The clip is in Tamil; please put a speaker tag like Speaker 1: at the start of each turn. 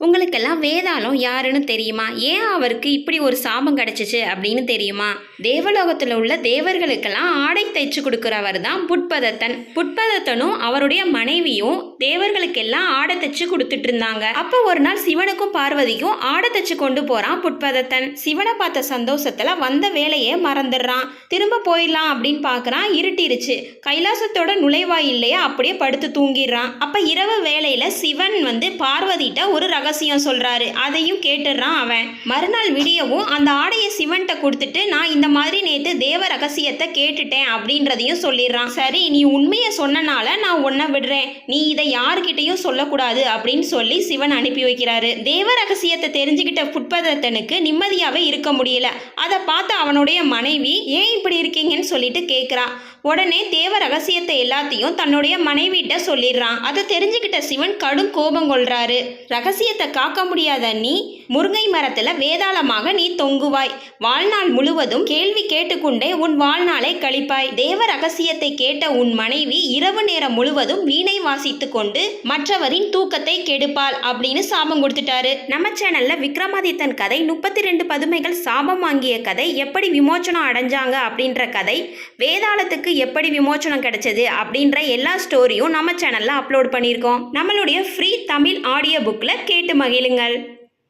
Speaker 1: உங்களுக்கெல்லாம் வேதாளம் யாருன்னு தெரியுமா? ஏன் அவருக்கு இப்படி ஒரு சாபம் கிடச்சிச்சு அப்படின்னு தெரியுமா? தேவலோகத்தில் உள்ள தேவர்களுக்கெல்லாம் ஆடை தைச்சு கொடுக்குறவர் தான் புட்பதத்தன். புட்பதத்தனும் அவருடைய மனைவியும் தேவர்களுக்கெல்லாம் ஆடை தைச்சு கொடுத்துட்டு இருந்தாங்க. அப்போ ஒரு நாள் சிவனுக்கும் பார்வதிக்கும் ஆடை தைச்சு கொண்டு போறான் புட்பதத்தன். சிவனை பார்த்த சந்தோஷத்துல வந்த வேலையே மறந்துடுறான். திரும்ப போயிடலாம் அப்படின்னு பார்க்குறான் இருட்டிருச்சு. கைலாசத்தோட நுழைவாயில்லையே அப்படியே படுத்து தூங்கிடுறான். அப்போ இரவு வேலையில் சிவன் வந்து பார்வதிட்ட ஒரு ரகசியம் சொல்றாரு. அதையும் கேட்டுடுறான் அவன். மறுநாள் விடியவும் அந்த ஆடையை சிவன்கிட்ட கொடுத்துட்டு நான் இந்த மாதிரி நேற்று தேவ ரகசியத்தை கேட்டுட்டேன் அப்படின்றதையும் சொல்லிடுறான். சரி நீ உண்மையை சொன்னனால நான் உன்னை விடுறேன். நீ இதை யார்கிட்டையும் சொல்லக்கூடாது அப்படின்னு சொல்லி சிவன் அனுப்பி வைக்கிறாரு. தேவ ரகசியத்தை தெரிஞ்சுக்கிட்ட புட்பதத்தனுக்கு நிம்மதியாகவே இருக்க முடியல. அதை பார்த்து அவனுடைய மனைவி ஏன் இப்படி இருக்கீங்கன்னு சொல்லிட்டு கேட்குறா உடனே தேவ ரகசியத்தை எல்லாத்தையும் தன்னுடைய மனைவிட்ட சொல்லிடுறான். அதை தெரிஞ்சுக்கிட்ட சிவன் கடும் கோபம் கொள்றாரு. ரகசியத்தை காக்க முடியாத நீ முருங்கை மரத்துல வேதாளமாக நீ தொங்குவாய். வாழ்நாள் முழுவதும் கேள்வி கேட்டுக்கொண்டே உன் வாழ்நாளை கழிப்பாய். தேவ ரகசியத்தை கேட்ட உன் மனைவி இரவு நேரம் முழுவதும் வீணை வாசித்து கொண்டு மற்றவரின் தூக்கத்தை கெடுப்பாள் அப்படின்னு சாபம் கொடுத்துட்டாரு. நம்ம சேனல்ல விக்ரமாதித்தன் கதை முப்பத்தி ரெண்டு பதுமைகள் சாபம் வாங்கிய கதை எப்படி விமோச்சனம் அடைஞ்சாங்க அப்படின்ற கதை வேதாளத்துக்கு எப்படி விமோச்சனம் கிடைச்சது அப்படின்ற எல்லா ஸ்டோரியும் நம்ம சேனல்ல அப்லோட் பண்ணியிருக்கோம். நம்மளுடைய ஃப்ரீ தமிழ் ஆடியோ புக்கில் கேட்டு மகிழுங்கள்.